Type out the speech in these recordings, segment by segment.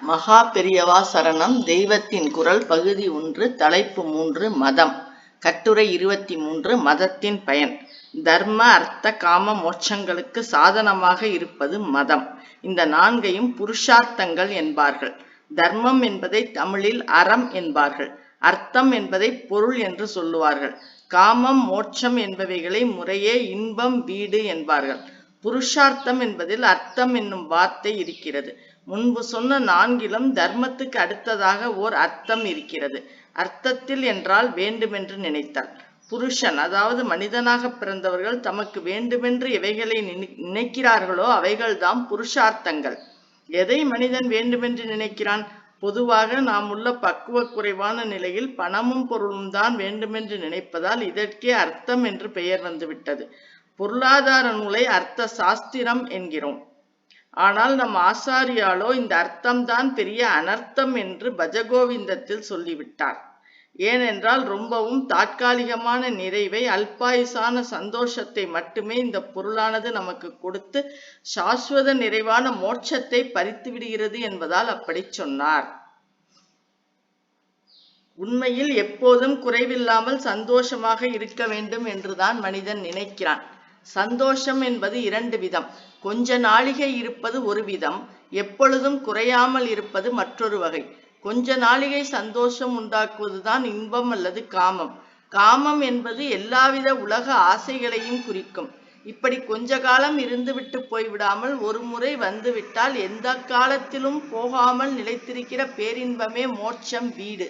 மகா பெரியவா சரணம் தெய்வத்தின் குரல் பகுதி ஒன்று தலைப்பு மூன்று மதம். கட்டுரை இருபத்தி மூன்று மதத்தின் பயன். தர்ம அர்த்த காம மோட்சங்களுக்கு சாதனமாக இருப்பது மதம். இந்த நான்கையும் புருஷார்த்தங்கள் என்பார்கள். தர்மம் என்பதை தமிழில் அறம் என்பார்கள். அர்த்தம் என்பதை பொருள் என்று சொல்லுவார்கள். காமம் மோட்சம் என்பவைகளை முறையே இன்பம் வீடு என்பார்கள். புருஷார்த்தம் என்பதில் அர்த்தம் என்னும் வார்த்தை இருக்கிறது. முன்பு சொன்ன நான்கிலும் தர்மத்துக்கு அடுத்ததாக ஓர் அர்த்தம் இருக்கிறது. அர்த்தத்தில் என்றால் வேண்டுமென்று நினைத்தால். புருஷன் அதாவது மனிதனாக பிறந்தவர்கள் தமக்கு வேண்டுமென்று எவைகளை நினை- நினைக்கிறார்களோ அவைகள்தாம் புருஷார்த்தங்கள். எதை மனிதன் வேண்டுமென்று நினைக்கிறான்? பொதுவாக நாம் உள்ள பக்குவ குறைவான நிலையில் பணமும் பொருளும் தான் வேண்டுமென்று நினைப்பதால் இதற்கே அர்த்தம் என்று பெயர் வந்துவிட்டது. பொருளாதார நூலை அர்த்த சாஸ்திரம் என்கிறோம். ஆனால் நம் ஆசாரியாலோ இந்த அர்த்தம்தான் பெரிய அனர்த்தம் என்று பஜகோவிந்தத்தில் சொல்லிவிட்டார். ஏனென்றால் ரொம்பவும் தாற்காலிகமான நிறைவை அல்பாயுசான சந்தோஷத்தை மட்டுமே இந்த பொருளானது நமக்கு கொடுத்து சாஸ்வத நிறைவான மோட்சத்தை பறித்து விடுகிறது என்பதால் அப்படி சொன்னார். உண்மையில் எப்போதும் குறைவில்லாமல் சந்தோஷமாக இருக்க வேண்டும் என்றுதான் மனிதன் நினைக்கிறான். சந்தோஷம் என்பது இரண்டு விதம். கொஞ்ச நாளிகை இருப்பது ஒரு விதம் எப்பொழுதும் குறையாமல் இருப்பது மற்றொரு வகை. கொஞ்ச நாளிகை சந்தோஷம் உண்டாக்குவதுதான் இன்பம் அல்லது காமம். காமம் என்பது எல்லாவித உலக ஆசைகளையும் குறிக்கும். இப்படி கொஞ்ச காலம் இருந்துவிட்டு போய்விடாமல் ஒரு முறை வந்துவிட்டால் எந்த காலத்திலும் போகாமல் நிலைத்திருக்கிற பேரின்பமே மோட்சம் வீடு.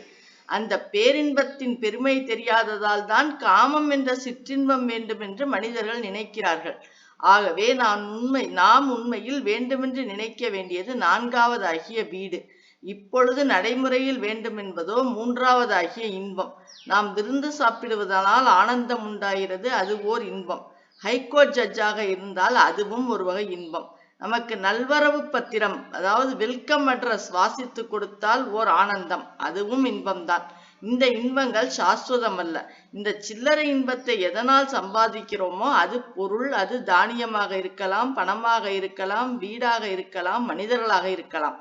அந்த பேரின்பத்தின் பெருமை தெரியாததால் தான் காமம் என்ற சிற்றின்பம் வேண்டும் என்று மனிதர்கள் நினைக்கிறார்கள். ஆகவே நான் உண்மை நாம் உண்மையில் வேண்டுமென்று நினைக்க வேண்டியது நான்காவதாகிய வீடு. இப்பொழுது நடைமுறையில் வேண்டும் என்பதோ மூன்றாவதாகிய இன்பம். நாம் விருந்து சாப்பிடுவதனால் ஆனந்தம் உண்டாகிறது அது ஓர் இன்பம். ஹைகோர்ட் ஜட்ஜாக இருந்தால் அதுவும் ஒரு வகை இன்பம். நமக்கு நல்வரவு பத்திரம் அதாவது வெல்கம் அட்ரஸ் வாசித்து கொடுத்தால் ஓர் ஆனந்தம். அதுவும் இன்பம்தான். இந்த இன்பங்கள் சாஸ்வதம் அல்ல இந்த சில்லறை இன்பத்தை எதனால் சம்பாதிக்கிறோமோ அது பொருள் அது தானியமாக இருக்கலாம் பணமாக இருக்கலாம் வீடாக இருக்கலாம் மனிதர்களாக இருக்கலாம்.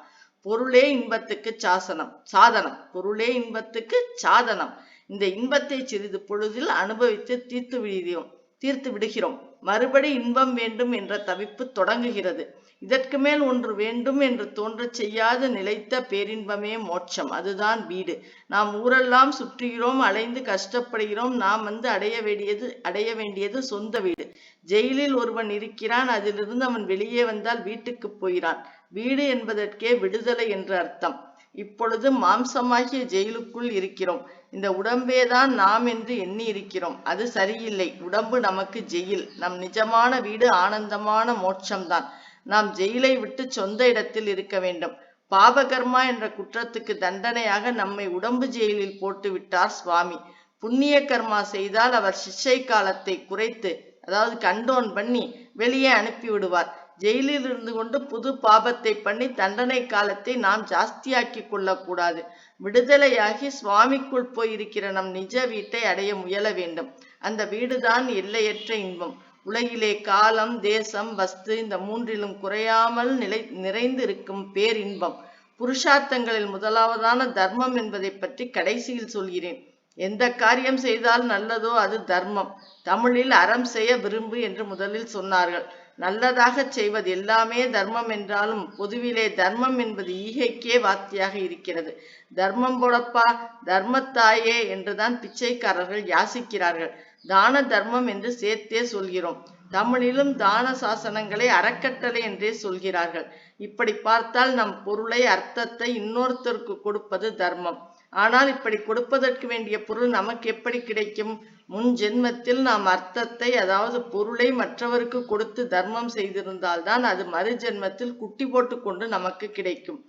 பொருளே இன்பத்துக்கு சாசனம் சாதனம். பொருளே இன்பத்துக்கு சாதனம். இந்த இன்பத்தை சிறிது பொழுதில் அனுபவித்து தீர்த்து விடுகிறோம் தீர்த்து விடுகிறோம். மறுபடி இன்பம் வேண்டும் என்ற தவிப்பு தொடங்குகிறது. இதற்கு மேல் ஒன்று வேண்டும் என்று தோன்றச் செய்யாத நிலைத்த பேரின்பமே மோட்சம். அதுதான் வீடு. நாம் ஊரெல்லாம் சுற்றுகிறோம் அலைந்து கஷ்டப்படுகிறோம். நாம் வந்து அடைய வேண்டியது அடைய வேண்டியது சொந்த வீடு. ஜெயிலில் ஒருவன் இருக்கிறான் அதிலிருந்து அவன் வெளியே வந்தால் வீட்டுக்கு போகிறான். வீடு என்பதற்கே விடுதலை என்று அர்த்தம். இப்பொழுது மாம்சமாகிய ஜெயிலுக்குள் இருக்கிறோம். இந்த உடம்பேதான் நாம் என்று எண்ணி இருக்கிறோம் அது சரியில்லை. உடம்பு நமக்கு ஜெயில். நம் நிஜமான வீடு ஆனந்தமான மோட்சம்தான். நாம் ஜெயிலை விட்டு சொந்த இடத்தில் இருக்க வேண்டும். பாபகர்மா என்ற குற்றத்துக்கு தண்டனையாக நம்மை உடம்பு ஜெயிலில் போட்டு விட்டார் சுவாமி. புண்ணிய கர்மா செய்தால் அவர் சிஷ்யை காலத்தை குறைத்து அதாவது கண்டோன் பண்ணி வெளியே அனுப்பி விடுவார் ஜெயிலில் இருந்து கொண்டு புது பாபத்தை பண்ணி தண்டனை காலத்தை நாம் ஜாஸ்தியாக்கி கொள்ளக்கூடாது. விடுதலையாகி சுவாமிக்குள் போயிருக்கிற நம் நிஜ வீட்டை அடைய முயல வேண்டும். அந்த வீடுதான் எல்லையற்ற இன்பம். உலகிலே காலம் தேசம் வஸ்து இந்த மூன்றிலும் குறையாமல் நிலை நிறைந்து இருக்கும் பேரின்பம். புருஷார்த்தங்களில் முதலாவதான தர்மம் என்பதை பற்றி கடைசியில் சொல்கிறேன். எந்த காரியம் செய்தால் நல்லதோ அது தர்மம். தமிழில் அறம் செய்ய விரும்பு என்று முதலில் சொன்னார்கள். நல்லதாக செய்வது எல்லாமே தர்மம் என்றாலும் பொதுவிலே தர்மம் என்பது ஈகைக்கே வார்த்தையாக இருக்கிறது. தர்மம் போடப்பா தர்மத்தாயே என்றுதான் பிச்சைக்காரர்கள் யாசிக்கிறார்கள். தான தர்மம் என்று சேர்த்தே சொல்கிறோம். தமிழிலும் தான சாசனங்களை அறக்கட்டளை என்றே சொல்கிறார்கள். இப்படி பார்த்தால் நம் பொருளை அர்த்தத்தை இன்னொருத்தருக்கு கொடுப்பது தர்மம். ஆனால் இப்படி கொடுப்பதற்கு வேண்டிய பொருள் நமக்கு எப்படி கிடைக்கும்? முன் ஜென்மத்தில் நாம் அர்த்தத்தை அதாவது பொருளை மற்றவருக்கு கொடுத்து தர்மம் செய்திருந்தால்தான் அது மறு ஜென்மத்தில் குட்டி போட்டுக்கொண்டு நமக்கு கிடைக்கும்.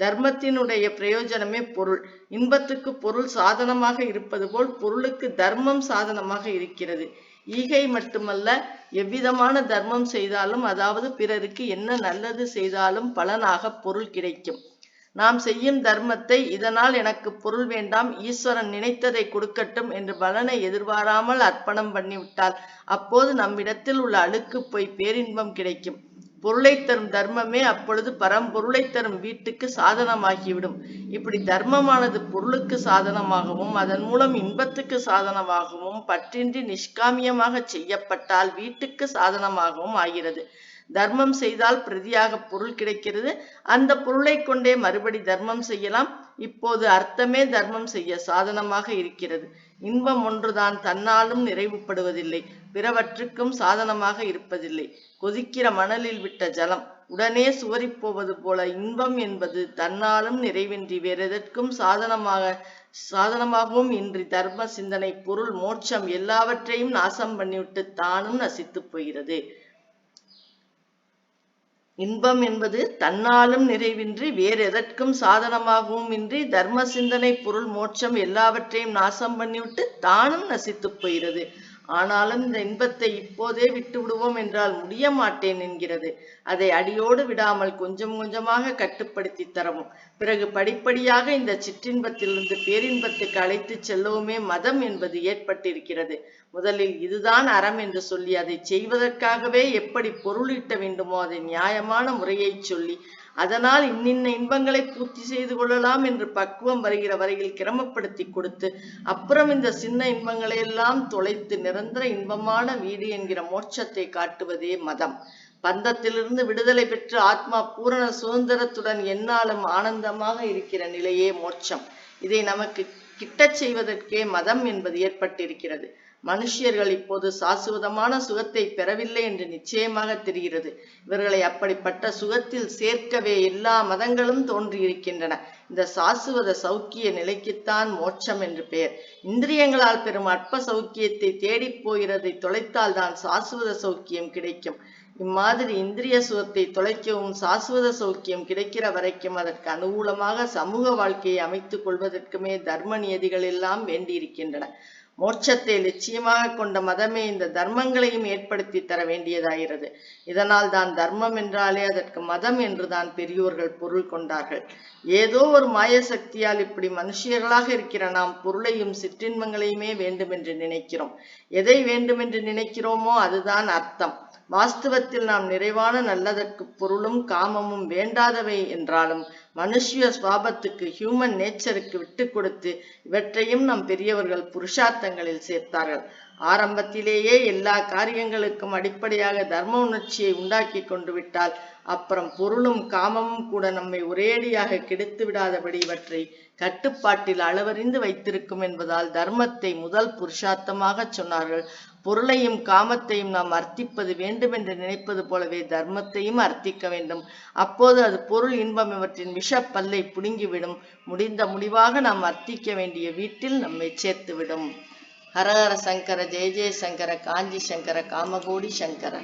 தர்மத்தினுடைய பிரயோஜனமே பொருள். இன்பத்துக்கு பொருள் சாதனமாக இருப்பது போல் பொருளுக்கு தர்மம் சாதனமாக இருக்கிறது. ஈகை மட்டுமல்ல எவ்விதமான தர்மம் செய்தாலும் அதாவது பிறருக்கு என்ன நல்லது செய்தாலும் பலனாக பொருள் கிடைக்கும். நாம் செய்யும் தர்மத்தை இதனால் எனக்கு பொருள் வேண்டாம் ஈஸ்வரன் நினைத்ததை கொடுக்கட்டும் என்று பலனை எதிர்பாராமல் அர்ப்பணம் பண்ணிவிட்டால் அப்போது நம்மிடத்தில் உள்ள அழுக்கு போய் பேரின்பம் கிடைக்கும். பொருளை தரும் தர்மமே அப்பொழுது பரம்பொருளை தரும் வீட்டுக்கு சாதனமாகிவிடும். இப்படி தர்மமானது பொருளுக்கு சாதனமாகவும் அதன் மூலம் இன்பத்துக்கு சாதனமாகவும் பற்றின்றி நிஷ்காமியமாக செய்யப்பட்டால் வீட்டுக்கு சாதனமாகவும் ஆகிறது. தர்மம் செய்தால் பிரதியாக பொருள் கிடைக்கிறது. அந்த பொருளை கொண்டே மறுபடி தர்மம் செய்யலாம். இப்போது அர்த்தமே தர்மம் செய்ய சாதனமாக இருக்கிறது. இன்பம் ஒன்றுதான் தன்னாலும் நிறைவுபடுவதில்லை. பிறவற்றுக்கும் சாதனமாக இருப்பதில்லை. கொதிக்கிற மணலில் விட்ட ஜலம் உடனே சுவரிப் போவது போல இன்பம் என்பது தன்னாலும் நிறைவின்றி வேறெதற்கும் சாதனமாக சாதனமாகவும் இன்றி தர்ம சிந்தனை பொருள் மோட்சம் எல்லாவற்றையும் நாசம் பண்ணிவிட்டு தானும் நசித்துப் போகிறது. இன்பம் என்பது தன்னாலும் நிறைவின்றி வேறு எதற்கும் சாதனமாகவும் இன்றி தர்ம சிந்தனை பொருள் மோட்சம் எல்லாவற்றையும் நாசம் பண்ணிவிட்டு தானும் நசித்துப் போகிறது. ஆனாலும் இந்த இன்பத்தை இப்போதே விட்டு விடுவோம் என்றால் முடிய மாட்டேன் என்கிறது. அதை அடியோடு விடாமல் கொஞ்சம் கொஞ்சமாக கட்டுப்படுத்தி தரவும். பிறகு படிப்படியாக இந்த சிற்றின்பத்திலிருந்து பேரின்பத்துக்கு அழைத்துச் செல்லவுமே மதம் என்பது ஏற்பட்டிருக்கிறது. முதலில் இதுதான் அறம் என்று சொல்லி அதை செய்வதற்காகவே எப்படி பொருளீட்ட வேண்டுமோ அதை நியாயமான முறையை சொல்லி அதனால் இன்னின்ன இன்பங்களை பூர்த்தி செய்து கொள்ளலாம் என்று பக்குவம் வருகிற வரையில் கிரமப்படுத்தி கொடுத்து அப்புறம் இந்த சின்ன இன்பங்களை எல்லாம் தொலைத்து நிரந்தர இன்பமான வீடு என்கிற மோட்சத்தை காட்டுவதே மதம். பந்தத்திலிருந்து விடுதலை பெற்று ஆத்மா பூரண சுதந்திரத்துடன் என்னாலும் ஆனந்தமாக இருக்கிற நிலையே மோட்சம். இதை நமக்கு கிட்டச் செய்வதற்கே மதம் என்பது ஏற்பட்டிருக்கிறது. மனுஷியர்கள் இப்போது சாசுவதமான சுகத்தை பெறவில்லை என்று நிச்சயமாக தெரிகிறது. இவர்களை அப்படிப்பட்ட சுகத்தில் சேர்க்கவே எல்லா மதங்களும் தோன்றியிருக்கின்றன. இந்த சாசுவத சௌக்கிய நிலைக்குத்தான் மோட்சம் என்று பெயர். இந்திரியங்களால் பெறும் அற்ப சௌக்கியத்தை தேடிப் போகிறதை தொலைத்தால் தான் சாசுவத சௌக்கியம் கிடைக்கும். இம்மாதிரி இந்திரிய சுகத்தை தொலைக்கவும் சாஸ்வத சௌக்கியம் கிடைக்கிற வரைக்கும் அதற்கு அனுகூலமாக சமூக வாழ்க்கையை அமைத்துக் கொள்வதற்குமே தர்ம நியதிகள் எல்லாம் வேண்டியிருக்கின்றன. மோட்சத்தை லட்சியமாக கொண்ட மதமே இந்த தர்மங்களையும் ஏற்படுத்தி தர வேண்டியதாகிறது. இதனால் தான் தர்மம் என்றாலே அதற்கு மதம் என்றுதான் பெரியோர்கள் பொருள் கொண்டார்கள். ஏதோ ஒரு மாய சக்தியால் இப்படி மனுஷியர்களாக இருக்கிற நாம் பொருளையும் சிற்றின்பங்களையுமே வேண்டுமென்று நினைக்கிறோம். எதை வேண்டுமென்று நினைக்கிறோமோ அதுதான் அர்த்தம். வாஸ்தவத்தில் நாம் நிறைவான நல்லதற்கு பொருளும் காமமும் வேண்டாதவை என்றாலும் மனுஷ்ய சுவாபத்துக்கு ஹியூமன் நேச்சருக்கு விட்டு கொடுத்து இவற்றையும் நம் பெரியவர்கள் புருஷார்த்தங்களில் சேர்த்தார்கள். ஆரம்பத்திலேயே எல்லா காரியங்களுக்கும் அடிப்படையாக தர்ம உணர்ச்சியை உண்டாக்கி கொண்டு விட்டால் அப்புறம் பொருளும் காமமும் கூட நம்மை ஒரேடியாக கெடுத்து விடாதபடி இவற்றை கட்டுப்பாட்டில் அளவறிந்து வைத்திருக்கும் என்பதால் தர்மத்தை முதல் புருஷார்த்தமாக சொன்னார்கள். பொருளையும் காமத்தையும் நாம் அர்த்திப்பது வேண்டும் என்று நினைப்பது போலவே தர்மத்தையும் அர்த்திக்க வேண்டும். அப்போது அது பொருள் இன்பம் இவற்றின் விஷ பல்லை புடுங்கிவிடும். முடிந்த முடிவாக நாம் அர்த்திக்க வேண்டிய வீட்டில் நம்மை சேர்த்துவிடும். ஹரஹர சங்கர ஜெய ஜெய சங்கர காஞ்சி சங்கர காமகோடி சங்கர.